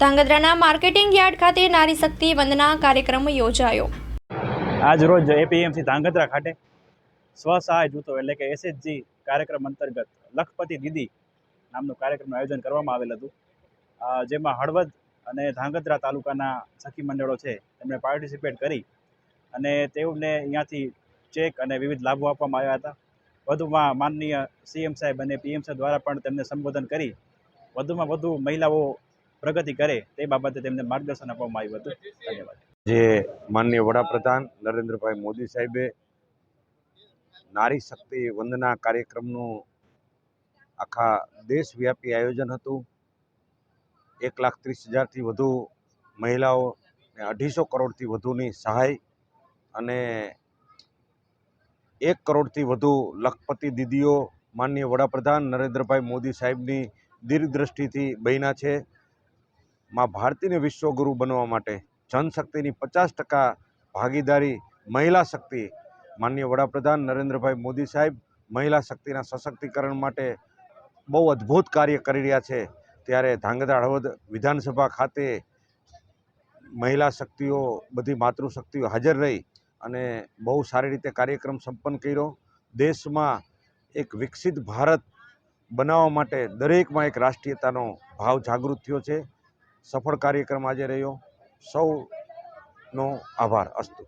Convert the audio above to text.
ધાંગધ્રાના marketing yard ખાતે નારી શક્તિ વંદના કાર્યક્રમ યોજાયો. આજ રોજ એપીએમસી ધાંગધ્રા ખાતે સ્વસહાય જૂથો એટલે કે એસએચજી કાર્યક્રમ અંતર્ગત લખપતિ દીદી નામનું કાર્યક્રમનું આયોજન કરવામાં આવેલ હતું. જેમાં હળવદ અને ધાંગધ્રા તાલુકાના સખી મંડળો છે તેમણે પાર્ટિસિપેટ કરી અને તેઓને અહીંયાથી ચેક અને વિવિધ લાભો આપવામાં આવ્યા હતા. વધુમાં માનનીય સીએમ સાહેબ અને પીએમ દ્વારા પણ તેમને સંબોધન કરી. વધુમાં વધુ મહિલાઓ પ્રગતિ કરે તે બાબતે તેમને માર્ગદર્શન આપવામાં આવ્યું હતું. ધન્યવાદ. જે માનનીય વડાપ્રધાન નરેન્દ્રભાઈ મોદી સાહેબે નારી શક્તિ વંદના કાર્યક્રમનું આખા દેશવ્યાપી આયોજન હતું. એક લાખ ત્રીસ હજારથી વધુ મહિલાઓ ને અઢીસો કરોડથી વધુની સહાય અને એક કરોડથી વધુ લખપતિ દીદીઓ માનનીય વડાપ્રધાન નરેન્દ્રભાઈ મોદી સાહેબની દીર્ઘદ્રષ્ટિથી બન્યા છે. માં ભારતીને વિશ્વગુરુ બનવા માટે જનશક્તિની પચાસ ટકા ભાગીદારી મહિલા શક્તિ. માનનીય વડાપ્રધાન નરેન્દ્રભાઈ મોદી સાહેબ મહિલા શક્તિના સશક્તિકરણ માટે બહુ અદ્ભુત કાર્ય કરી રહ્યા છે. ત્યારે ધાંગધ્રા હળવદ વિધાનસભા ખાતે મહિલા શક્તિઓ, બધી માતૃશક્તિઓ હાજર રહી અને બહુ સારી રીતે કાર્યક્રમ સંપન્ન કર્યો. દેશમાં એક વિકસિત ભારત બનાવવા માટે દરેકમાં એક રાષ્ટ્રીયતાનો ભાવ જાગૃત થયો છે. સફળ કાર્યક્રમ આજે રહ્યો. સૌનો આભાર. અસ્તુ.